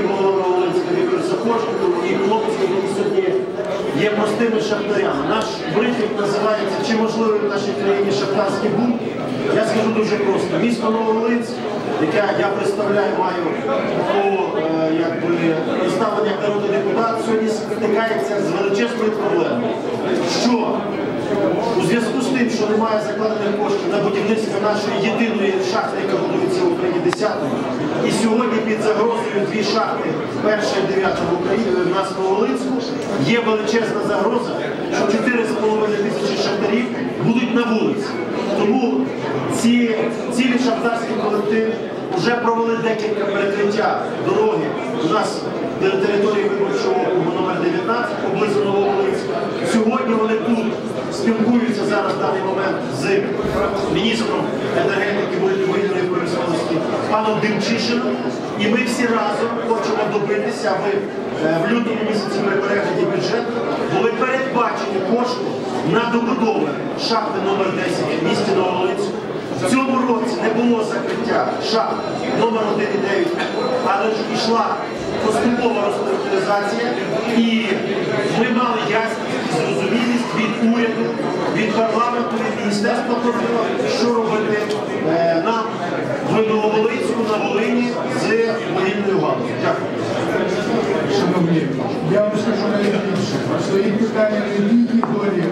міський голова Новолинська Віктор Сапожко і хлопці, які сьогодні є простими шахтарями. Наш брифінг називається Чи можливий в нашій країні шахтарський бунт? Я скажу дуже просто. Місто Нововолинськ, яке я представляю, маю по е, якби, представлення депутат, сьогодні стикається з величезною проблемою. Що у зв'язку з тим, що немає закладених коштів на будівництво нашої єдиної шахти, яка будується в Україні 10-ї, і сьогодні під загрозою дві шахти, перша і дев'ята в Україні, в нас в Новолинську, є величезна загроза, що 4,5 тисячі шахтарів будуть на вулиці. Тому ці цілі шахтарські колективи вже провели декілька перекриття дороги. У нас на території виборчого округу номер 19 поблизу Нововолинська. Сьогодні вони тут спілкуються зараз в даний момент з міністром енергетики вугільної промисловості паном Демчишином. І ми всі разом хочемо добитися, аби е, в лютому місяці при перегляді бюджету були передбачені кошти на добудову шахти номер 10 в місті Нововолинську. В цьому році не було закриття шахт номер 1 і 9, але ж йшла поступова реструктуризація, і ми мали ясність зрозумілість від уряду, від парламенту, від міністерства профілю, що робити е, нам в на Волині з вугільною галузю. Дякую. Шановні, я вам скажу найбільше. Стоїть питання не тільки долі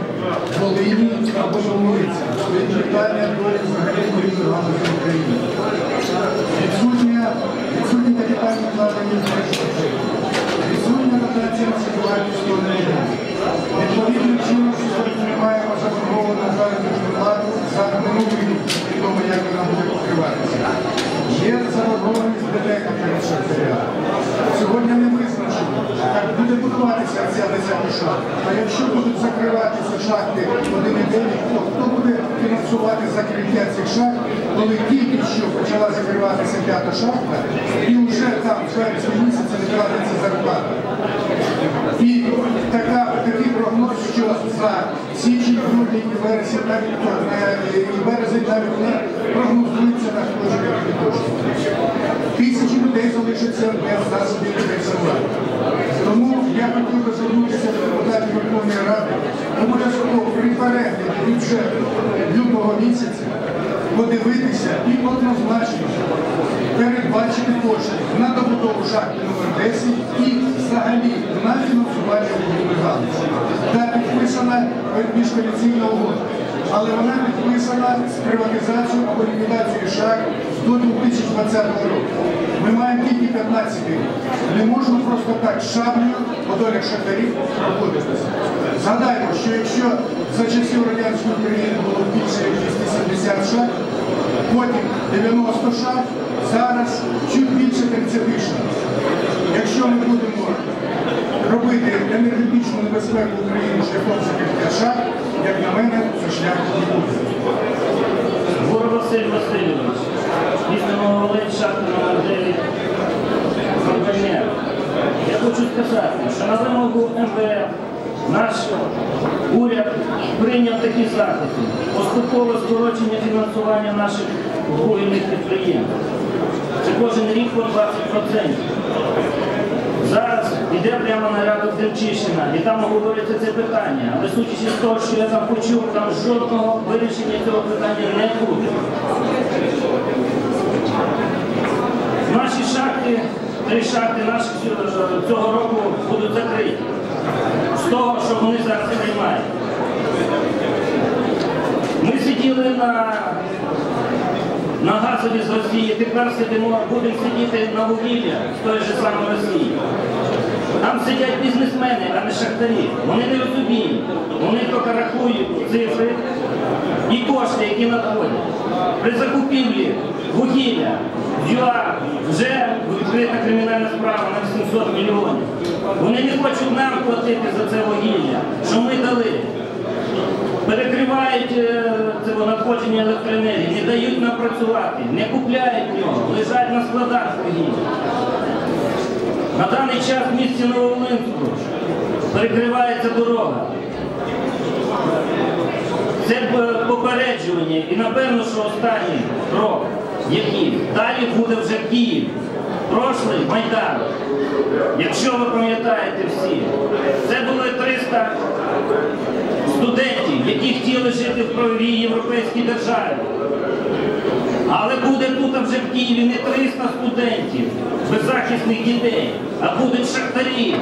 Волині або Новолиці, стоїть питання долі взагалі вугільної галузі в Україні. Відсутня, відсутні капітальні вкладення в інфраструктуру. Відсутня дотація на собівартість енергії. Відповідним чином сьогодні ми маємо заборговану заробітну плату за минулий рік, відомо як вона буде покриватися. Є заборгованість ДТЕК перед шахтаря. Сьогодні не визначено, як буде будуватися ця 10. А якщо будуть закриватися шахти один і день, то хто буде фінансувати закриття цих шахт, коли тільки що почала закриватися п'ята шахта, і вже там в вересні місяці не платиться зарплата. І така, такий прогноз, що за січень, грудень вересень навіть е, і березень навіть не прогнозується на вложення. Тисячі людей залишаться без засобів фінансування. Тому я хотів би звернутися до депутатів Верховної Ради, обов'язково при перегляді бюджету лютого місяця подивитися і однозначно передбачити кошти на добудову шахти номер 10 і взагалі на фінансування галузі. Та підписана міжкоаліційна угода. Але вона підписана з приватизацією або ліквідацією шахт до 2020 року. Ми маємо тільки 15 рік. Не можемо просто так шаблею по долях шахтарів проходитися. Згадаймо, що якщо за часів радянської України було більше як 270 шахт, потім 90 шахт, зараз чуть більше 30 шахт. Якщо ми будемо робити енергетичну небезпеку України шляхом закриття шахт, як на мене, це шлях не буде. Гур Василь Васильович, місто Новолинь, шахта номер 9, компанія. Я хочу сказати, що на вимогу МВФ наш уряд прийняв такі заходи. Поступове скорочення фінансування наших вугільних підприємств. Це кожен рік по 20%. Зараз йде прямо на ряду Демчишина, і там говориться це питання. Але судячи з того, що я там почув, там жодного вирішення цього питання не буде. Наші шахти, три шахти наших цього року будуть закриті. З того, що вони зараз приймають. Ми сиділи на, на газові з Росії, тепер сидимо, будемо сидіти на вугілля з тої ж самої Росії. Там сидять бізнесмени, а не шахтарі. Вони не розуміють. Вони тільки рахують цифри і кошти, які надходять. При закупівлі вугілля в ЮА вже відкрита кримінальна справа на 700 мільйонів. Вони не хочуть нам платити за це вугілля, що ми дали. Перекривають е, це надходження електроенергії, не дають нам працювати, не купляють нього, лежать на складах вугілля. На даний час в місті Нововолинську перекривається дорога. Це попереджування і напевно, що останній крок, який далі буде вже Київ. Прошлий Майдан, Якщо ви пам'ятаєте всі, це були 300 студентів, які хотіли жити в правовій європейській державі. Але буде тут вже в Києві не 300 студентів, беззахисних дітей, а будуть шахтарі,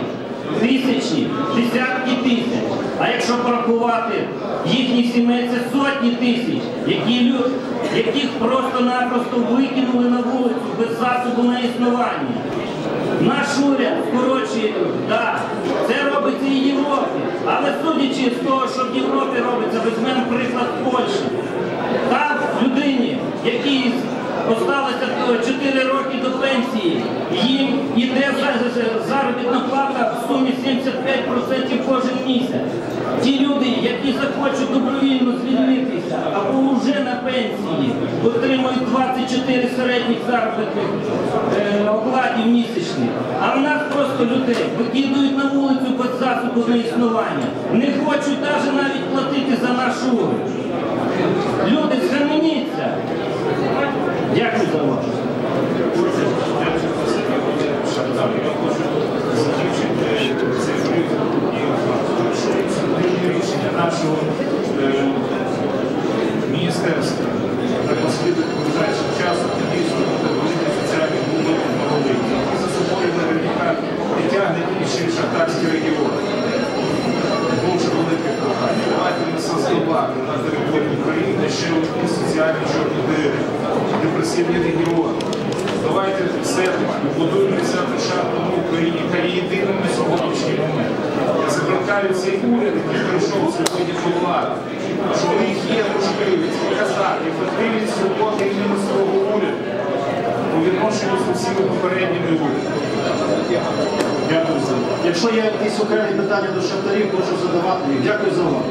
тисячі, десятки тисяч. А якщо порахувати їхні сімей, це сотні тисяч, які лю- яких просто-напросто викинули на вулицю без засобу на існування. Наш уряд скорочує, так, це робиться і в Європі. Але судячи з того, що в Європі робиться, візьмемо приклад Польщі. Там людині, якій осталося 4 роки до пенсії, їм іде за- за- заробітна плата в сумі 75% кожен місяць. Ті люди, які захочуть добровільно звільнитися або вже на пенсії, отримують 24 середніх заробітних е, окладів місячних. А в нас просто людей викидують на вулицю без засобу на існування. Не хочуть навіть навіть платити за наш уряд. Люди, схаменіться. Дякую за увагу. рішення нашого е, міністерства та послідує ближайшим часом дійсно буде великий соціальний будинок на Волині, який за собою наверняка і тягне інші шахтарські регіони. Дуже велике прохання. Давайте не создавати на території України ще одні соціальні чорні дири, депресивні регіони. Давайте все будуємо 10 шахту в Україні, яка є єдиним на сьогоднішній момент. Я закликаю цей уряд, який прийшов сьогодні до влади, що у них є можливість показати ефективність роботи іменно свого уряду по відношенню з усіма попередніми урядами. Дякую за увагу. Якщо є якісь окремі питання до шахтарів, прошу задавати їх. Дякую за увагу.